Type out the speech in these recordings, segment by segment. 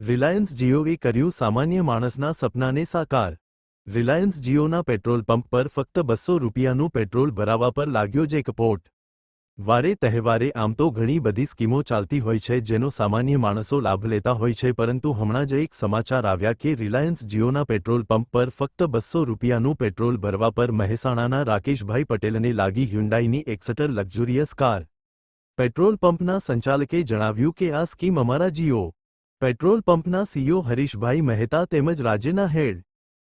Reliance GOA કર્યું સામાન્ય માણસના સપનાને સાકાર. રિલાયન્સ જીઓના પેટ્રોલ પંપ પર ફક્ત બસો રૂપિયાનું પેટ્રોલ ભરાવા પર લાગ્યો જેકપોટ વારે તહેવારે આમ તો ઘણી બધી સ્કીમો ચાલતી હોય છે જેનો સામાન્ય માણસો લાભ લેતા હોય છે પરંતુ હમણાં જ એક સમાચાર આવ્યા કે રિલાયન્સ જીઓના પેટ્રોલ પંપ પર ફક્ત બસો રૂપિયાનું પેટ્રોલ ભરવા પર મહેસાણાના રાકેશભાઈ પટેલને લાગી હ્યુન્ડાઈની Exter luxurious car. Petrol pump સંચાલકે જણાવ્યું કે આ સ્કીમ અમારા જીઓ પેટ્રોલ પંપના સીઓ હરીશભાઈ મહેતા તેમજ રાજ્યના હેડ,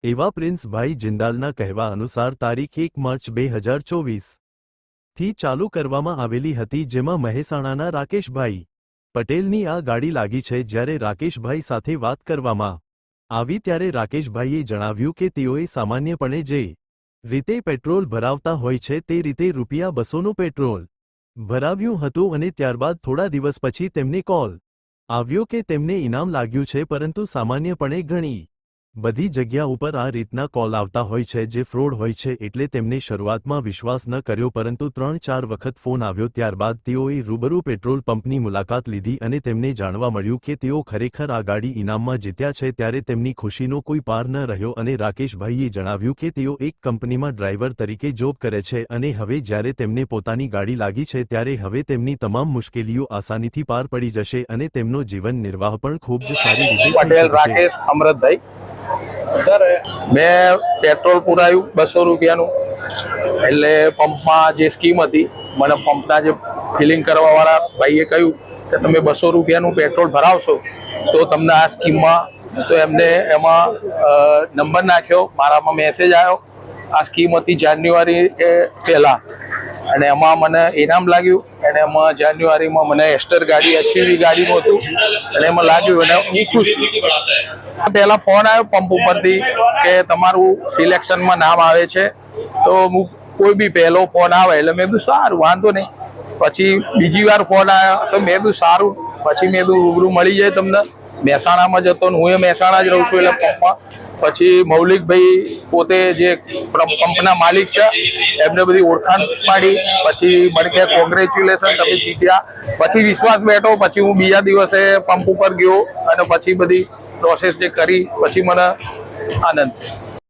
એવા પ્રિન્સભાઈ જિંદાલના કહેવા અનુસાર તારીખ એક માર્ચ બે હજાર ચોવીસથી ચાલુ કરવામાં આવેલી હતી જેમાં મહેસાણાના રાકેશભાઈ પટેલની આ ગાડી લાગી છે જ્યારે રાકેશભાઈ સાથે વાત કરવામાં આવી ત્યારે રાકેશભાઈએ જણાવ્યું કે તેઓએ સામાન્યપણે જે રીતે પેટ્રોલ ભરાવતા હોય છે તે રીતે રૂપિયા બસોનું પેટ્રોલ ભરાવ્યું હતું અને ત્યારબાદ થોડા દિવસ પછી તેમને કોલ આવ્યો કે તેમને ઇનામ લાગ્યું છે પરંતુ સામાન્યપણે ઘણી બધી જગ્યા ઉપર આ રીતના કોલ આવતા હોય છે જે ફ્રોડ હોય છે એટલે તેમને શરૂઆતમાં વિશ્વાસ ન કર્યો પરંતુ ત્રણ ચાર વખત ફોન આવ્યો ત્યારબાદ તેઓએ રૂબરૂ પેટ્રોલ પંપની મુલાકાત લીધી અને તેમને જાણવા મળ્યું કે તેઓ ખરેખર આ ગાડી ઇનામમાં જીત્યા છે ત્યારે તેમની ખુશીનો કોઈ પાર ન રહ્યો અને રાકેશભાઈએ જણાવ્યું કે તેઓ એક કંપનીમાં ડ્રાઈવર તરીકે જોબ કરે છે અને હવે જ્યારે તેમને પોતાની ગાડી લાગી છે ત્યારે હવે તેમની તમામ મુશ્કેલીઓ આસાનીથી પાર પડી જશે અને તેમનો જીવન નિર્વાહ પણ ખૂબ જ સારી રીતે પટેલ રાકેશ અમરતભાઈ સર મેં પેટ્રોલ પુરાયું બસો રૂપિયાનું. એટલે પંપમાં જે સ્કીમ હતી, મને પંપના જે ફિલિંગ કરવાવાળા ભાઈએ કહ્યું કે તમે બસો રૂપિયાનું પેટ્રોલ ભરાવશો, તો તમને આ સ્કીમમાં તો એમને એમાં નંબર નાખ્યો, મારામાં મેસેજ આવ્યો. આ સ્કીમ હતી જાન્યુઆરી પહેલાં. અને એમાં મને ઇનામ લાગ્યું. અને એમાં જાન્યુઆરીમાં મને એસ્ટર ગાડી, એસયુવી ગાડીનું હતું. અને એમાં લાગ્યું અને હું ખુશ. પહેલા ફોન આવ્યો પંપ ઉપરથી કે તમારું સિલેક્શનમાં નામ આવે છે. તો હું કોઈ બી પહેલો ફોન આવે એટલે મેં બધું સારું, વાંધો નહીં. પછી બીજી વાર ફોન આવ્યો તો મેં બધું સારું. પછી મેં બધું રૂબરૂ મળી જાય તમને. મહેસાણામાં જતો હું એ મહેસાણા જ રહું છું એટલે પંપમાં. પછી મૌલિકભાઈ પોતે જે પંપના માલિક છે એમને બધી ઓળખાણ પાડી. પછી મને કે કોંગ્રેચ્યુલેશન તમે જીત્યા. પછી વિશ્વાસ બેઠો પછી હું બીજા દિવસે પંપ ઉપર ગયો અને પછી બધી પ્રોસેસ જે કરી પછી મને આનંદ